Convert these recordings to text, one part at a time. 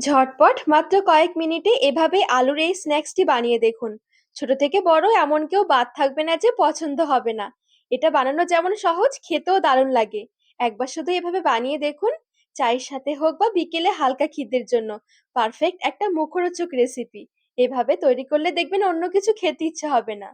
ঝটপট মাত্র কয়েক মিনিটে এভাবে আলুর এই স্ন্যাক্সটি বানিয়ে দেখুন। ছোট থেকে বড় এমন কেউ বাদ থাকবে না যে পছন্দ হবে না। এটা বানানো যেমন সহজ, খেতেও দারুণ লাগে। একবার শুধু এভাবে বানিয়ে দেখুন। চায়ের সাথে হোক বা বিকেলে হালকা খিদের জন্য, পারফেক্ট একটা মুখরোচক রেসিপি। এভাবে তৈরি করলে দেখবেন অন্য কিছু খেতে ইচ্ছে হবে না।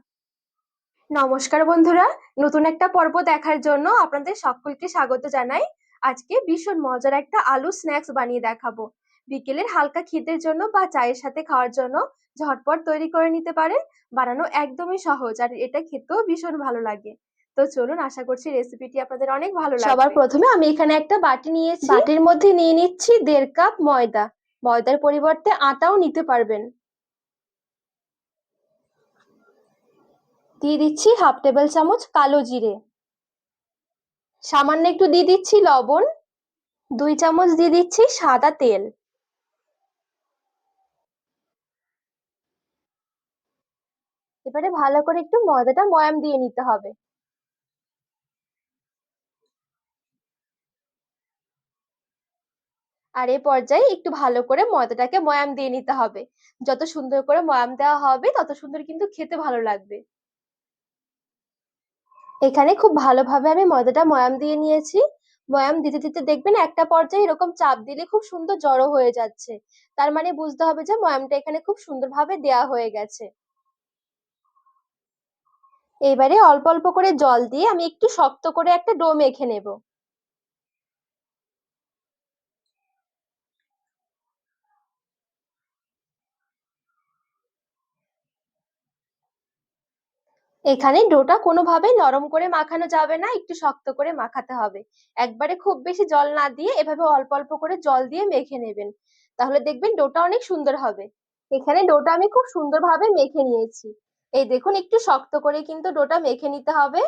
নমস্কার বন্ধুরা, নতুন একটা পর্ব দেখার জন্য আপনাদের সকলকে স্বাগত জানাই। আজকে ভীষণ মজার একটা আলু স্ন্যাক্স বানিয়ে দেখাবো। বিকেলের হালকা খিদের জন্য বা চায়ের সাথে খাওয়ার জন্য ঝটপট তৈরি করে নিতে পারেন। বানানো একদমই সহজ আর এটা খেতেও ভীষণ ভালো লাগে। তো চলুন আশা করছি রেসিপিটি আপনাদের অনেক ভালো লাগবে। সবার প্রথমে আমি এখানে একটা বাটি নিয়েছি। বাটির মধ্যে নিয়ে নিচ্ছি দেড় কাপ ময়দা। ময়দার পরিবর্তে আটাও নিতে পারবেন। দিয়ে দিচ্ছি হাফ টেবিল চামচ কালো জিরে। সামান্য একটু দিয়ে দিচ্ছি লবণ। দুই চামচ দিয়ে দিচ্ছি সাদা তেল। এবারে ভালো করে একটু ময়দাটা ময়াম দিয়ে নিতে হবে। আর এই পর্যায়ে একটু ভালো করে ময়দাটাকে ময়াম দিয়ে নিতে হবে। যত সুন্দর করে ময়াম দেওয়া হবে, তত সুন্দর কিন্তু খেতে ভালো লাগবে। এখানে খুব ভালোভাবে আমি ময়দাটা ময়াম দিয়ে নিয়েছি। ময়াম দিতে দিতে দেখবেন একটা পর্যায়ে এরকম চাপ দিলে খুব সুন্দর জড়ো হয়ে যাচ্ছে। তার মানে বুঝতে হবে যে ময়ামটা এখানে খুব সুন্দরভাবে দেয়া হয়ে গেছে। এবারে অল্প অল্প করে জল দিয়ে আমি একটু শক্ত করে একটা ডো মেখে নেব। এখানে ডোটা কোনোভাবেই নরম করে মাখানো যাবে না, একটু শক্ত করে মাখাতে হবে। একবারে খুব বেশি জল না দিয়ে এভাবে অল্প অল্প করে জল দিয়ে মেখে নেবেন। তাহলে দেখবেন ডোটা অনেক সুন্দর হবে। এখানে ডোটা আমি খুব সুন্দরভাবে মেখে নিয়েছি। এই দেখুন, একটু শক্ত করে কিন্তু ডোটা মেখে নিতে হবে।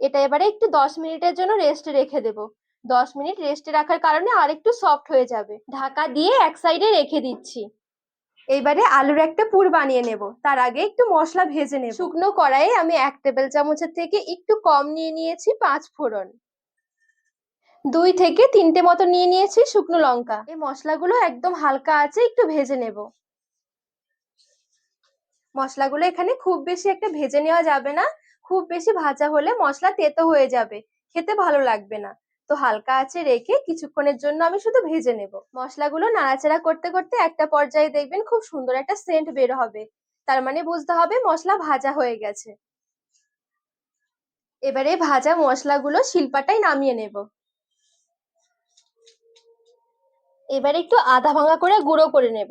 এটা এবারে একটু দশ মিনিটের জন্য রেস্টে রেখে দেব। দশ মিনিট রেস্টে রাখার কারণে আর একটু সফট হয়ে যাবে। ঢাকা দিয়ে এক সাইডে রেখে দিচ্ছি। এইবারে আলুর একটা পুর বানিয়ে নেব। তার আগে একটু মশলা ভেজে নেব। শুকনো কড়াইয়ে আমি এক টেবিল চামচের থেকে একটু কম নিয়ে নিয়েছি পাঁচ ফোড়ন। দুই থেকে তিনটে মতো নিয়ে নিয়েছি শুকনো লঙ্কা। এই মশলাগুলো একদম হালকা আছে, একটু ভেজে নেব। মশলাগুলো এখানে খুব বেশি একটা ভেজে নেওয়া যাবে না। খুব বেশি ভাজা হলে মশলা তেতো হয়ে যাবে। খেতে ভালো লাগবে না। তো হালকা আছে রেখে কিছুক্ষণের জন্য আমি শুধু ভেজে নেব। মশলাগুলো নাড়াচাড়া করতে করতে একটা পর্যায়ে দেখবেন খুব সুন্দর একটা সেন্ট বের হবে। তার মানে বুঝতে হবে মশলা ভাজা হয়ে গেছে। এবারে ভাজা মশলাগুলো শিলপাটায় নামিয়ে নেব। এবারে একটু আধা ভাঙা করে গুঁড়ো করে নেব।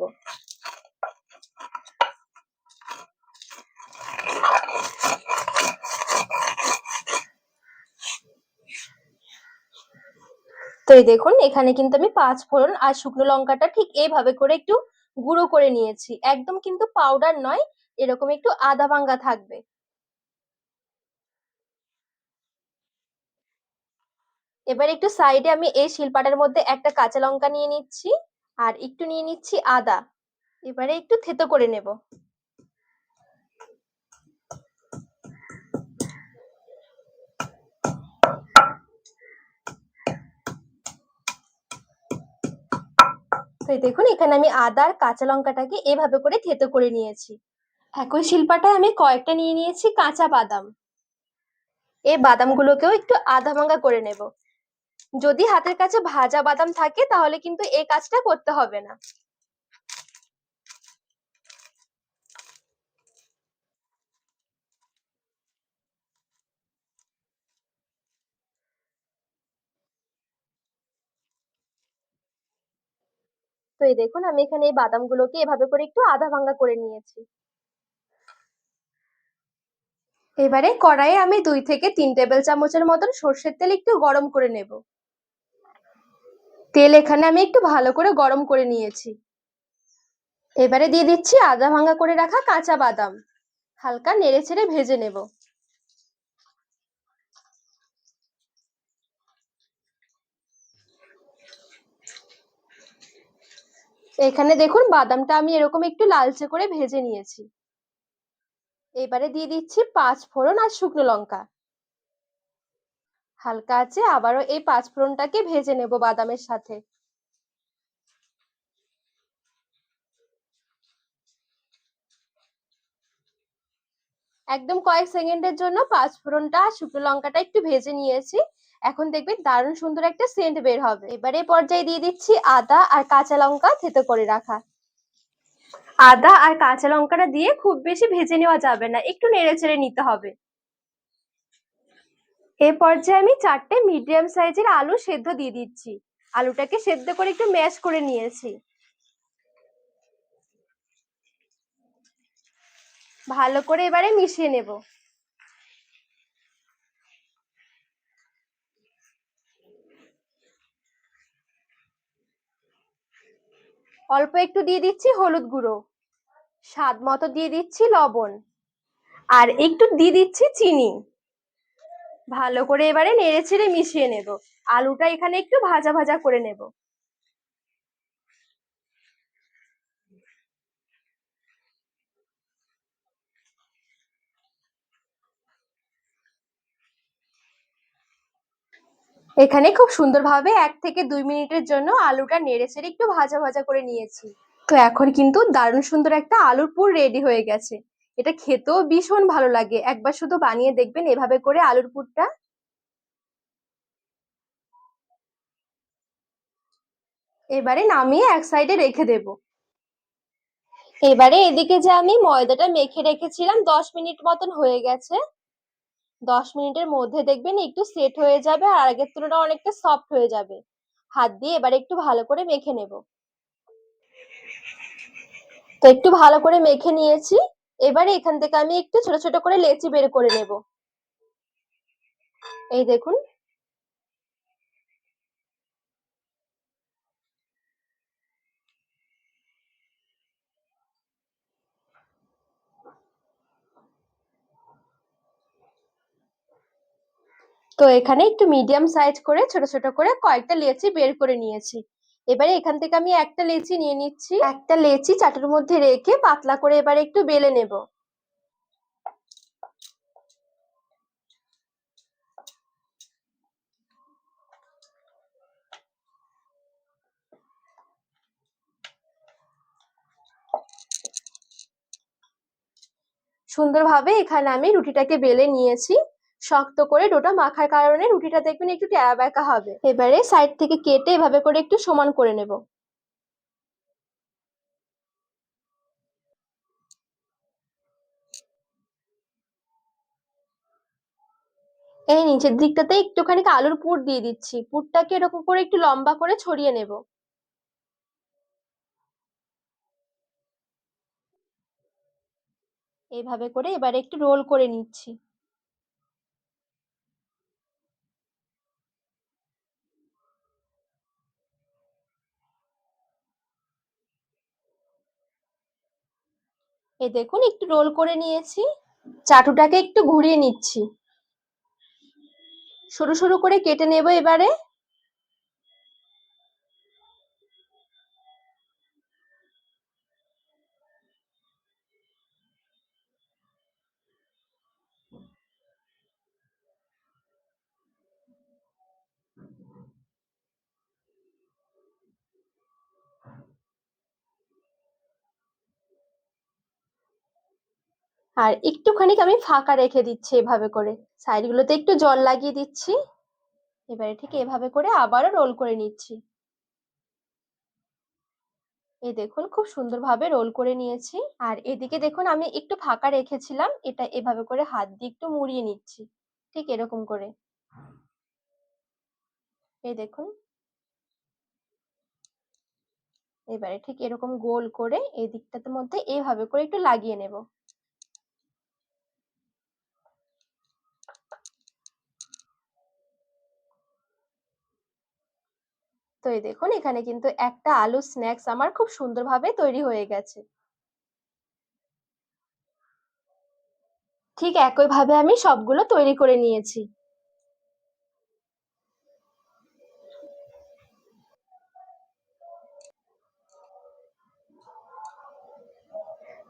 তো এই দেখুন, এখানে কিন্তু আমি পাঁচ ফোড়ন আর শুকনো লঙ্কাটা ঠিক এইভাবে করে একটু গুঁড়ো করে নিয়েছি। একদম কিন্তু পাউডার নয়, এরকম একটু আদা ভাঙ্গা থাকবে। এবার একটু সাইডে আমি এই শিলপাটার মধ্যে একটা কাঁচা লঙ্কা নিয়ে নিচ্ছি, আর একটু নিয়ে নিচ্ছি আদা। এবারে একটু থেতো করে নেব। দেখুন, এখানে আমি আদা আর কাঁচা লঙ্কাটাকে এভাবে করে থেতো করে নিয়েছি। একই শিল্পাটায় আমি কয়েকটা নিয়ে নিয়েছি কাঁচা বাদাম। এই বাদামগুলোকেও একটু আধা ভাঙা করে নেব। যদি হাতের কাছে ভাজা বাদাম থাকে, তাহলে কিন্তু এই কাজটা করতে হবে না। তো এই দেখুন, আমি এখানে এই বাদামগুলোকে এভাবে করে একটু আধা ভাঙ্গা করে নিয়েছি। এবারে কড়াইয়ে আমি দুই থেকে তিন টেবিল চামচের মতন সর্ষের তেল একটু গরম করে নেব। তেল এখানে আমি একটু ভালো করে গরম করে নিয়েছি। এবারে দিয়ে দিচ্ছি আদা ভাঙ্গা করে রাখা কাঁচা বাদাম। হালকা নেড়ে ছেড়ে ভেজে নেব। এখানে দেখুন বাদামটা আমি এরকম একটু লালচে করে ভেজে নিয়েছি। এবারে দিয়ে দিচ্ছি পাঁচ ফোড়ন আর শুকনো লঙ্কা। হালকা আছে, আবারও এই পাঁচ ফোড়নটাকে ভেজে নেব বাদামের সাথে। একদম কয়েক সেকেন্ডের জন্য পাঁচ ফোড়নটা আর শুকনো লঙ্কাটা একটু ভেজে নিয়েছি। এখন দেখবেন দারুণ সুন্দর একটা সেন্ট বের হবে। এবারে পর্যায়ে দিয়ে দিচ্ছি আদা আর কাঁচা লঙ্কা থেতো করে রাখা। আদা আর কাঁচা লঙ্কাটা দিয়ে খুব বেশি ভেজে নেওয়া যাবে না, একটু নেড়ে চেড়ে নিতে হবে। এ পর্যায়ে আমি চারটে মিডিয়াম সাইজের আলু সেদ্ধ দিয়ে দিচ্ছি। আলুটাকে সেদ্ধ করে একটু ম্যাশ করে নিয়েছি। ভালো করে এবারে মিশিয়ে নেব। অল্প একটু দিয়ে দিচ্ছি হলুদ গুঁড়ো। স্বাদ মতো দিয়ে দিচ্ছি লবণ। আর একটু দিয়ে দিচ্ছি চিনি। ভালো করে এবারে নেড়ে ছেড়ে মিশিয়ে নেব। আলুটা এখানে একটু ভাজা ভাজা করে নেব। এখানে খুব সুন্দরভাবে এক থেকে দুই মিনিটের জন্য আলুটা নেড়ে ছেড়ে একটু ভাজা ভাজা করে নিয়েছি। তো এখন কিন্তু দারুণ সুন্দর একটা আলুর পুর রেডি হয়ে গেছে। এটা খেতেও ভীষণ ভালো লাগে। একবার শুধু বানিয়ে দেখবেন এভাবে করে আলুর পুরটা। এবারে নামিয়ে এক সাইডে রেখে দেব। এবারে এদিকে যে আমি ময়দাটা মেখে রেখেছিলাম, দশ মিনিট মতন হয়ে গেছে। দশ মিনিটের মধ্যে দেখবেন একটু সেট হয়ে যাবে আর আগের তুলনায় অনেকটা সফট হয়ে যাবে। হাত দিয়ে এবার একটু ভালো করে মেখে নেব। তো একটু ভালো করে মেখে নিয়েছি। এবারে এখান থেকে আমি একটু ছোট ছোট করে লেচি বের করে নেব। এই দেখুন তো এখানে একটু মিডিয়াম সাইজ করে, ছোট ছোট করে কয়েকটা লেচি বের করে নিয়েছি। এবারে এখান থেকে আমি একটা লেচি নিয়ে নিচ্ছি। একটা লেচি চাটুর মধ্যে রেখে পাতলা করে এবারে একটু বেলে নেব। সুন্দরভাবে এখানে আমি রুটিটাকে বেলে নিয়েছি। শক্ত করে ডোটা মাখার কারণে রুটিটা দেখবেন একটু ট্যাড়া ব্যাকা হবে। এবারে সাইড থেকে কেটে এভাবে করে একটু সমান করে নেব। এই নিচের দিকটাতে একটুখানি আলুর পুর দিয়ে দিচ্ছি। পুরটাকে এরকম করে একটু লম্বা করে ছড়িয়ে নেব। এইভাবে করে এবারে একটু রোল করে নিচ্ছি। এই দেখুন, একটু রোল করে নিয়েছি। চাটুটাকে একটু ঘুরিয়ে নিচ্ছি। সরু সরু করে কেটে নেব এবারে। আর একটুখানি আমি ফাঁকা রেখে দিচ্ছি এভাবে করে। সাইড গুলোতে একটু জল লাগিয়ে দিচ্ছি। এবারে ঠিক এভাবে করে আবারও রোল করে নিচ্ছি। এই দেখুন, খুব সুন্দরভাবে রোল করে নিয়েছি। আর এদিকে দেখুন, আমি একটু ফাঁকা রেখেছিলাম। এটা এভাবে করে হাত দিয়ে একটু মুড়িয়ে নিচ্ছি। ঠিক এরকম করে। এই দেখুন। এবারে ঠিক এরকম গোল করে এই দিকটাতে মধ্যে এইভাবে করে একটু লাগিয়ে নেব। এই দেখুন, এখানে কিন্তু একটা আলু স্ন্যাক্স আমার খুব সুন্দরভাবে তৈরি হয়ে গেছে। ঠিক একইভাবে আমি সবগুলো তৈরি করে নিয়েছি।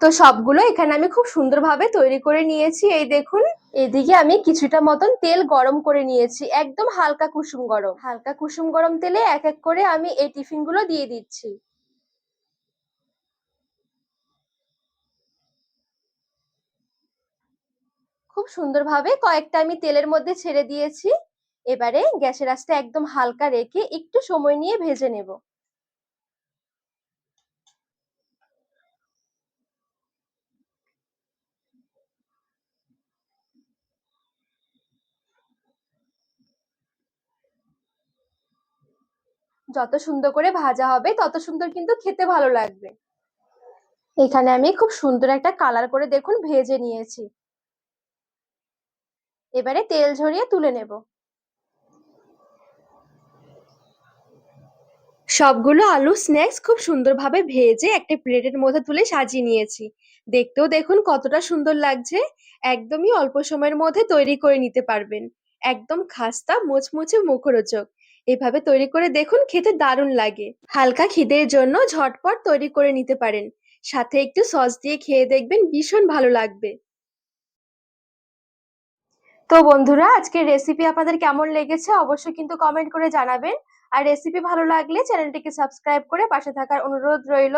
তো সবগুলো এখানে আমি খুব সুন্দরভাবে তৈরি করে নিয়েছি। এই দেখুন এদিকে আমি কিছুটা মতন তেল গরম করে নিয়েছি, একদম হালকা কুসুম গরম। হালকা কুসুম গরম তেলে এক এক করে আমি এই টিফিনগুলো দিয়ে দিচ্ছি। খুব সুন্দরভাবে কয়েকটা আমি তেলের মধ্যে ছেড়ে দিয়েছি। এবারে গ্যাসের আঁচটা একদম হালকা রেখে একটু সময় নিয়ে ভেজে নেব। যত সুন্দর করে ভাজা হবে, তত সুন্দর কিন্তু খেতে ভালো লাগবে। এখানে আমি খুব সুন্দর একটা কালার করে দেখুন ভেজে নিয়েছি। এবারে তেল ঝরিয়ে তুলে নেব। সবগুলো আলু স্ন্যাক্স খুব সুন্দরভাবে ভেজে একটা প্লেটের মধ্যে তুলে সাজিয়ে নিয়েছি। দেখতেও দেখুন কতটা সুন্দর লাগছে। একদমই অল্প সময়ের মধ্যে তৈরি করে নিতে পারবেন। একদম খাস্তা, মুচমুচে মুখরোচক। এভাবে তৈরি করে দেখুন, খেতে দারুণ লাগে। হালকা খিদের জন্য ঝটপট তৈরি করে নিতে পারেন। সাথে একটু সস দিয়ে খেয়ে দেখবেন ভীষণ ভালো লাগবে। তো বন্ধুরা, আজকের রেসিপি আপনাদের কেমন লেগেছে অবশ্যই কিন্তু কমেন্ট করে জানাবেন। আর রেসিপি ভালো লাগলে চ্যানেলটিকে সাবস্ক্রাইব করে পাশে থাকার অনুরোধ রইল।